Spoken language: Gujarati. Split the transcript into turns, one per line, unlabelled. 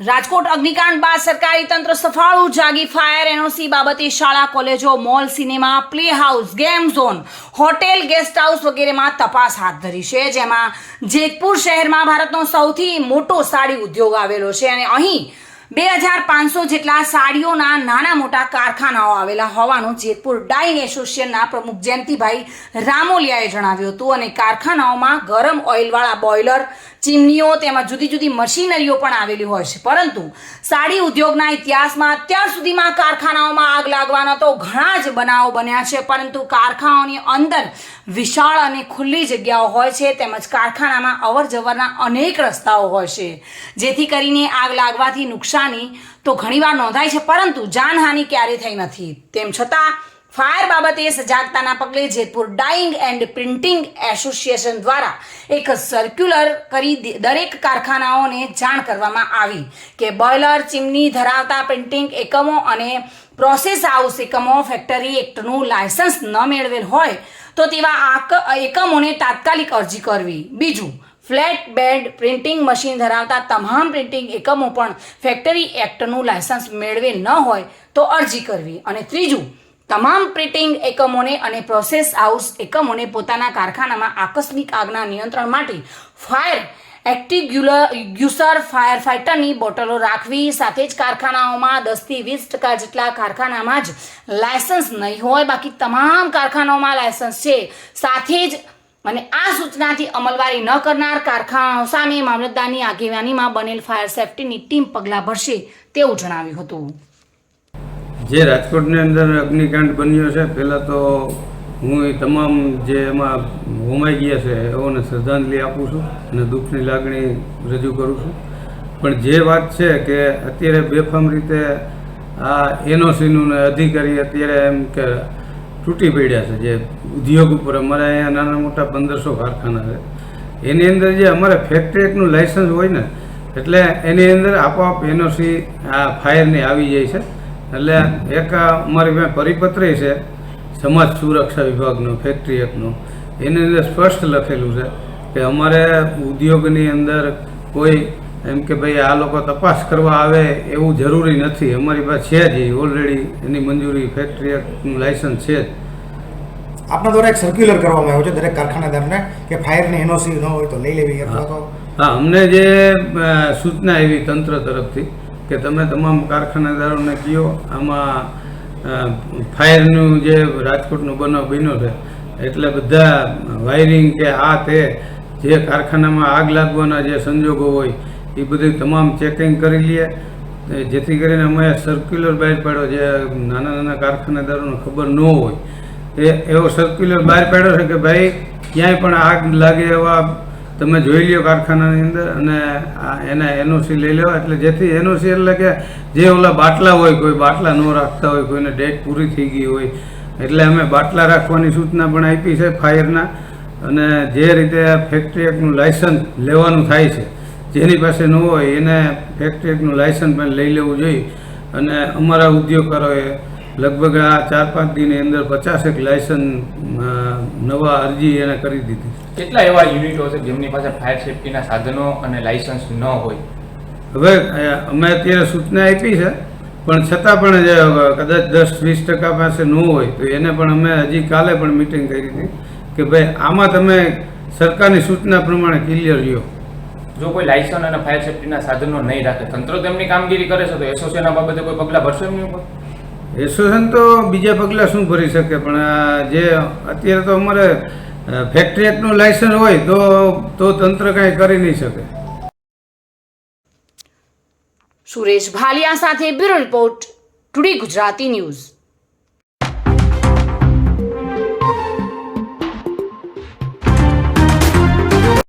રાજકોટ અગ્નિકાંડ બાદ સરકારી તંત્ર સફાળું જાગી ફાયર એનઓસી બાબતે શાળા, કોલેજો, mall, cinema, play house, game zone, hotel, guest house વગેરેમાં તપાસ હાથ ધરી છે. જેમાં જેતપુર શહેરમાં ભારતનો સૌથી મોટો સાડી ઉદ્યોગ આવેલો છે અને અહીં બે હજાર પાંચસો જેટલા સાડીઓના નાના મોટા કારખાનાઓ આવેલા હોવાનું જેતપુર ડાઇંગ એસોસિએશનના પ્રમુખ જયંતિભાઈ રામોલિયાએ જણાવ્યું હતું અને કારખાનાઓમાં ગરમ ઓઇલવાળા બોઇલર, ચીમનીઓ તેમજ જુદી જુદી મશીનરીઓ પણ આવેલી હોય છે. પરંતુ સાડી ઉદ્યોગના ઇતિહાસમાં અત્યાર સુધીમાં કારખાનાઓમાં આગ લાગવાના તો ઘણા જ બનાવો બન્યા છે, પરંતુ કારખાનાઓની અંદર વિશાળ અને ખુલ્લી જગ્યાઓ હોય છે તેમજ કારખાનામાં અવર જવરના અનેક રસ્તાઓ હોય છે. જેથી કરીને આગ લાગવાથી નુકસાની તો ઘણીવાર નોંધાય છે, પરંતુ જાનહાનિ ક્યારેય થઈ નથી. તેમ છતાં ફાયર બાબતે સજાગતાના પગલે Jetpur dyeing and printing association દ્વારા એક સર્ક્યુલર કરી દરેક કારખાનાઓને જાણ કરવામાં આવી કે બોઇલર, ચીમની ધરાવતા પ્રિન્ટિંગ એકમો અને પ્રોસેસ હાઉસ એકમો ફેક્ટરી એક્ટનું લાયસન્સ ન મેળવેલ હોય તો તેવા એકમોને તાત્કાલિક અરજી કરવી. બીજું, ફ્લેટ બેડ પ્રિન્ટિંગ મશીન ધરાવતા તમામ પ્રિન્ટિંગ એકમો પણ ફેક્ટરી એક્ટનું લાયસન્સ મેળવેલ ન હોય તો અરજી કરવી. અને ત્રીજું તમામ પ્રિન્ટિંગ એકમોને અને પ્રોસેસ હાઉસ એકમોને પોતાના કારખાનામાં આકસ્મિક આગના નિયંત્રણ માટે ફાયર એક્ટિગ્યુસર ફાયર ફાઇટરની બોટલો રાખવી, સાથે જ કારખાનાઓમાં દસથી વીસ ટકા જેટલા કારખાનામાં જ લાયસન્સ નહીં હોય. બાકી તમામ કારખાનાઓમાં લાયસન્સ છે. સાથે જ અને આ સૂચનાથી અમલવારી ન કરનાર કારખાનાઓ સામે મામલતદારની આગેવાનીમાં બનેલ ફાયર સેફટીની ટીમ પગલાં ભરશે તેવું જણાવ્યું હતું.
જે રાજકોટની અંદર અગ્નિકાંડ બન્યો છે, પહેલાં તો હું એ તમામ જે એમાં હોમાઈ ગયા છે, એઓને શ્રદ્ધાંજલિ આપું છું અને દુઃખની લાગણી રજૂ કરું છું. પણ જે વાત છે કે અત્યારે બેફામ રીતે આ એનઓસીનું અધિકારી અત્યારે એમ કે તૂટી પડ્યા છે, જે ઉદ્યોગ ઉપર અમારે અહીંયા નાના મોટા પંદરસો કારખાના છે. એની અંદર જે અમારે ફેક્ટરીનું લાઇસન્સ હોય ને, એટલે એની અંદર આપોઆપ એનઓસી આ ફાયરની આવી જાય છે. એટલે એક અમારી પાસે પરિપત્ર છે સમાજ સુરક્ષા વિભાગનો ફેક્ટરી એકનો. એની અંદર સ્પષ્ટ લખેલું છે કે અમારે ઉદ્યોગની અંદર કોઈ એમ કે ભાઈ આ લોકો તપાસ કરવા આવે એવું જરૂરી નથી. અમારી પાસે છે જ ઓલરેડી એની મંજૂરી ફેક્ટરી એકનું લાઇસન્સ છે જ.
આપના દ્વારા એક સર્ક્યુલર કરવામાં આવ્યો છે દરેક કારખાનેદારને કે ફાયરની એનઓસી ન હોય તો લઈ લેવી અથવા તો
હા અમને જે સૂચના એવી તંત્ર તરફથી કે તમે તમામ કારખાનેદારોને કહો આમાં ફાયરનું જે રાજકોટનો બનાવ બન્યો છે, એટલે બધા વાયરિંગ કે આ તે, જે કારખાનામાં આગ લાગવાના જે સંજોગો હોય, એ બધી તમામ ચેકિંગ કરી લઈએ જેથી કરીને અમે સર્ક્યુલર બહાર પાડ્યો જે નાના નાના કારખાનેદારોને ખબર ન હોય. એ એવો સર્ક્યુલર બહાર પાડ્યો છે કે ભાઈ, ક્યાંય પણ આગ લાગે એવા તમે જોઈ લ્યો કારખાનાની અંદર અને એના એનઓસી લઈ લેવા. એટલે જેથી એનઓસી એટલે કે જે ઓલા બાટલા હોય, કોઈ બાટલા ન રાખતા હોય, કોઈને ડેટ પૂરી થઈ ગઈ હોય. એટલે અમે બાટલા રાખવાની સૂચના પણ આપી છે ફાયરના. અને જે રીતે ફેક્ટરી એકનું લાયસન્સ લેવાનું થાય છે, જેની પાસે ન હોય, એને ફેક્ટરી એકનું લાયસન્સ પણ લઈ લેવું જોઈએ. અને અમારા ઉદ્યોગકારોએ લગભગ આ ચાર પાંચ દિનની અંદર પચાસેક લાયસન્સ નવા અરજી એને કરી દીધી.
કેટલા એવા યુનિટો છે જેમની પાસે ફાયર સેફટીના સાધનો અને લાયસન્સ ન હોય?
હવે અમે અત્યારે સૂચના આપી છે પણ છતાં પણ જે કદાચ દસ વીસ ટકા પાસે ન હોય તો એને પણ અમે હજી કાલે પણ મિટિંગ કરી હતી કે ભાઈ આમાં તમે સરકારની સૂચના પ્રમાણે ક્લિયર રહ્યો
જો કોઈ લાયસન્સ અને ફાયર સેફટીના સાધનો નહીં રાખે તંત્ર તેમની કામગીરી કરે છે તો એસોસિએશન બાબતે કોઈ પગલાં ભરશે એમની ઉપર?
એસોસિએશન તો બીજા પગલાં શું ભરી શકે? પણ જે અત્યારે તો અમારે ફેક્ટરી એક્ટનું લાયસન્સ હોય તો તો તંત્ર કાંઈ કરી નહીં શકે.
સુરેશ ભાલિયા સાથે bureau report, today Gujarati news.